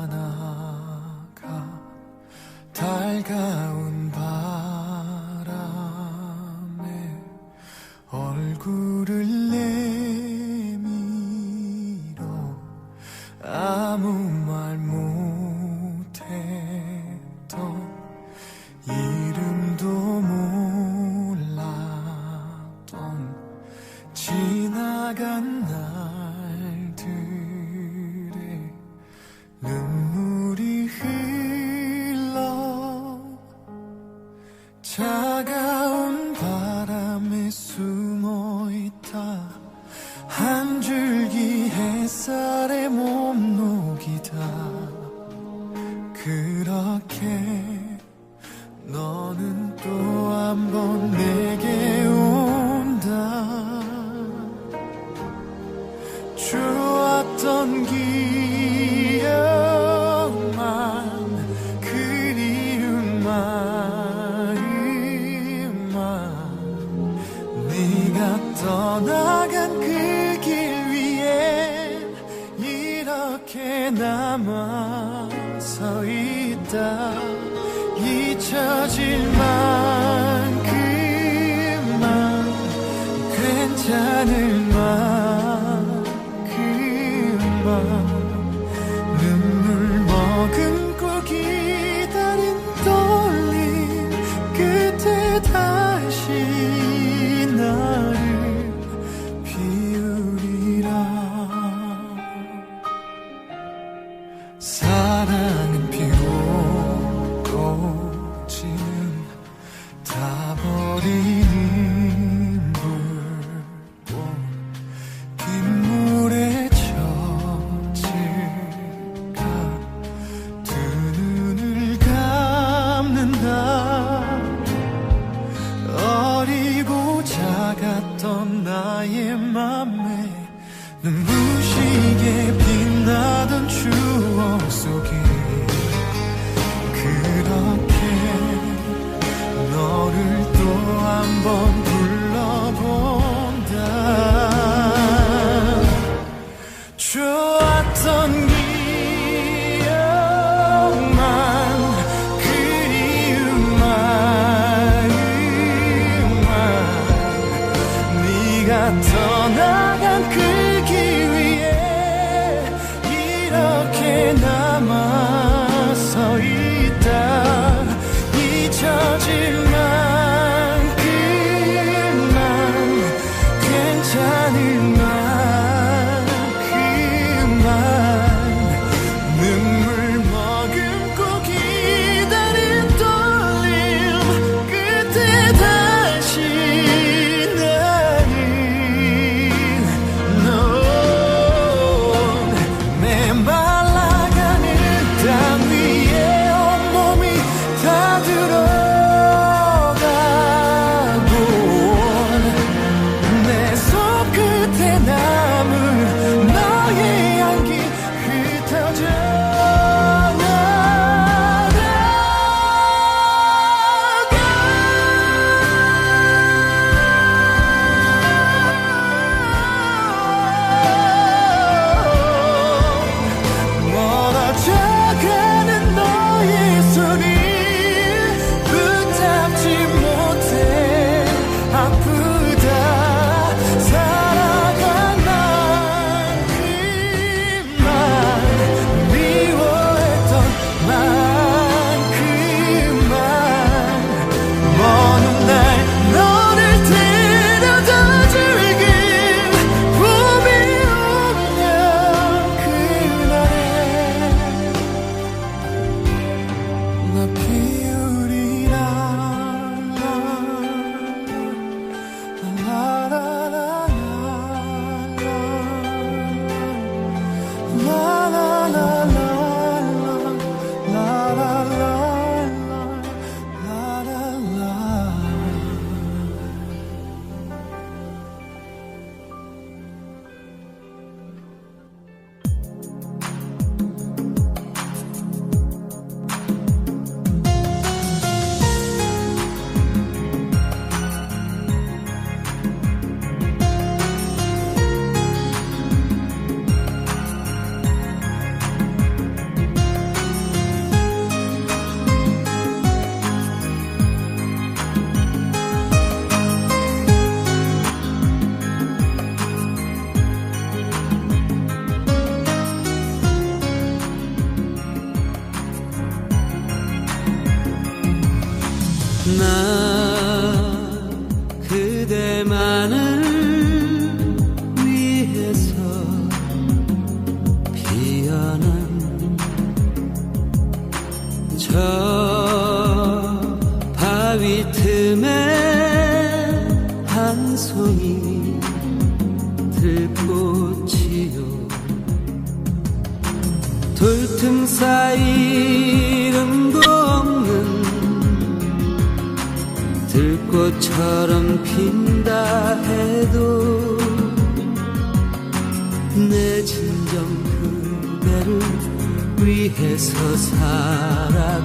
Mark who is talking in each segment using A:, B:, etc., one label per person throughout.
A: 하나가 달가운 바람에 얼굴을 내밀어 아무 말 못했던 이름도 몰랐던 지나간 날. 그렇게 너는 또 한 번 내게 온다. 좋았던 기억만 그리운 마음만 네가 떠나간 그 길 위에 이렇게 남아 서 있다. 잊혀질 만큼만 괜찮을 저 바위 틈에 한 송이 들꽃이요. 돌틈 사이 이름도 없는 들꽃처럼 핀다 해도 내 위해서 살아가리라.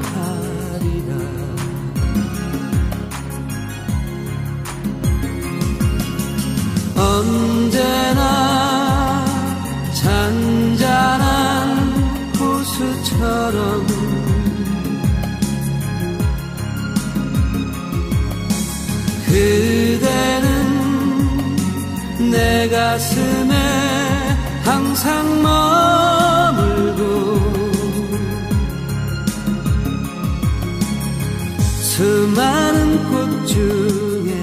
A: 언제나 잔잔한 호수처럼 그대는 내 가슴에 항상 머 중에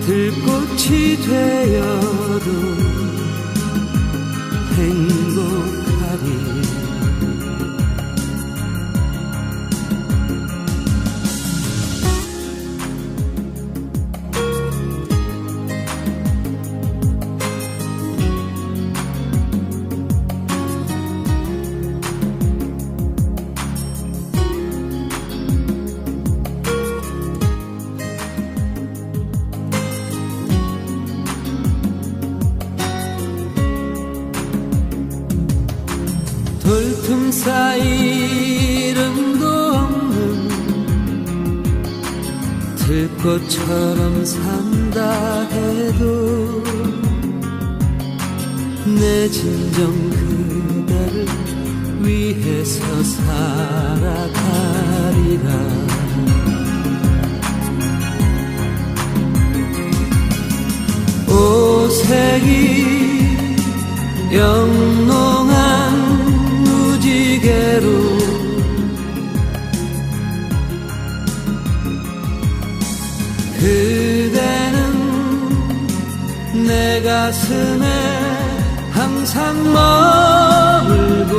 A: 들꽃이 되어 들꽃처럼 산다 해도 내 진정 그대를 위해서 살아가리라. 오색이 영롱한 무지개로 그대는 내 가슴에 항상 머물고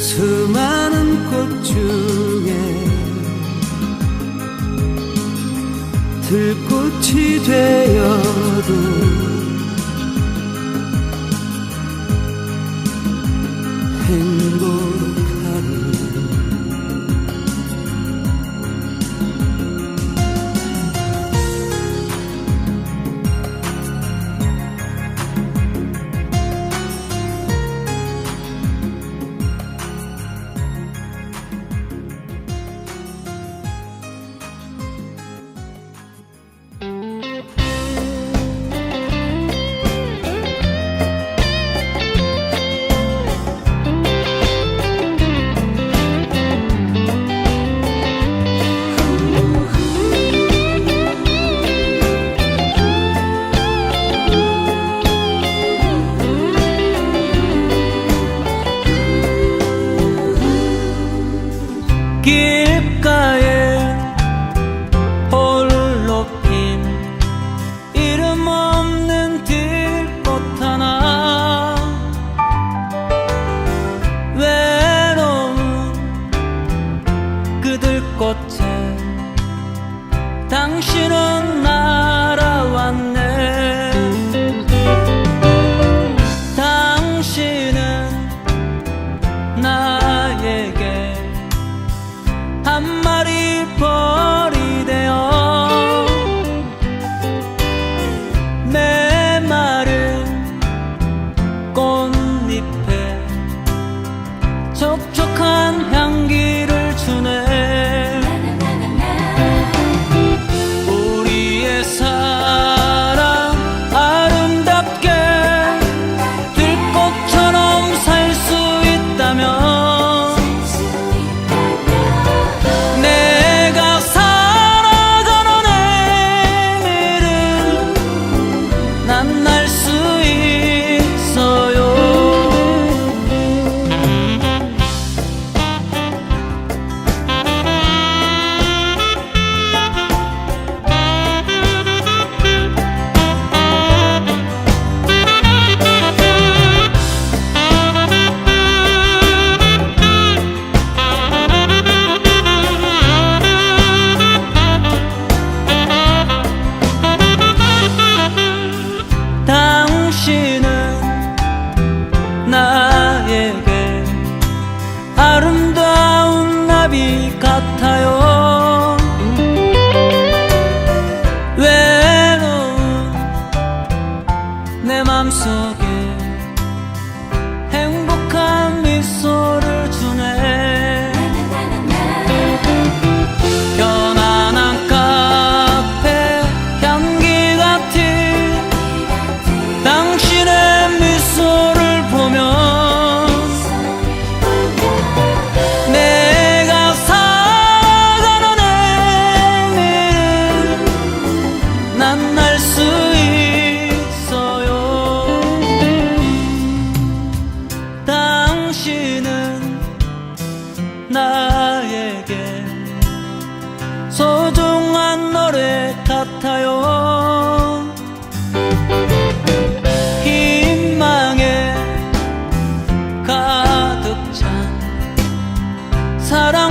A: 수많은 꽃 중에 들꽃이 되어도 길 can't 사랑